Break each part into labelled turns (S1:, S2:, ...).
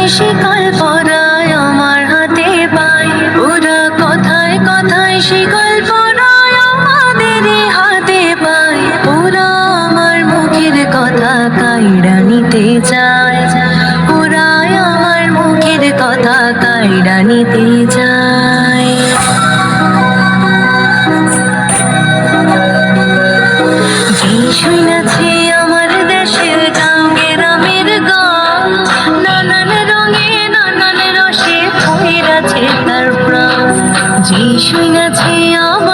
S1: হয় শিকল পরায় আমার হাতে পায় ওরা কথায় কথায় শিকল পরায় আমাদের হাতে পায় ওরা আমার মুখের কথা কাইরা নিতে চায়। ওরা আমার মুখের কথা কাইরা নিতে চায়। গেছে আমার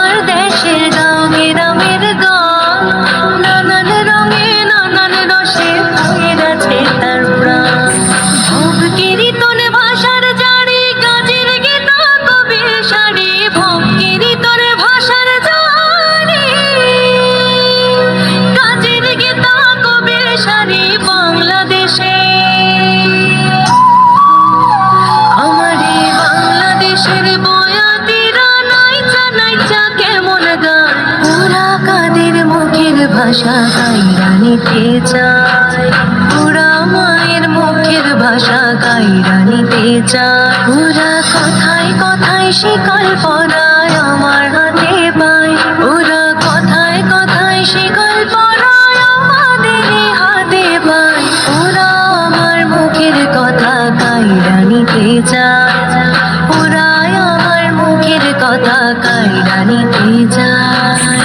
S1: ভাষা কাইরা নিতে চায় বুড়া মায়ের মুখের ভাষা কাইরা নিতে চায় ওরা কথায় কথায় সে কল্পনায় আমার হাতে পায়। ওরা কথায় কথায় সে কল্পনায় আমাদের হাতে পায়। ওরা আমার মুখের কথা কাইরা নিতে চায় ওরা আমার মুখের কথা কাইরা নিতে চায়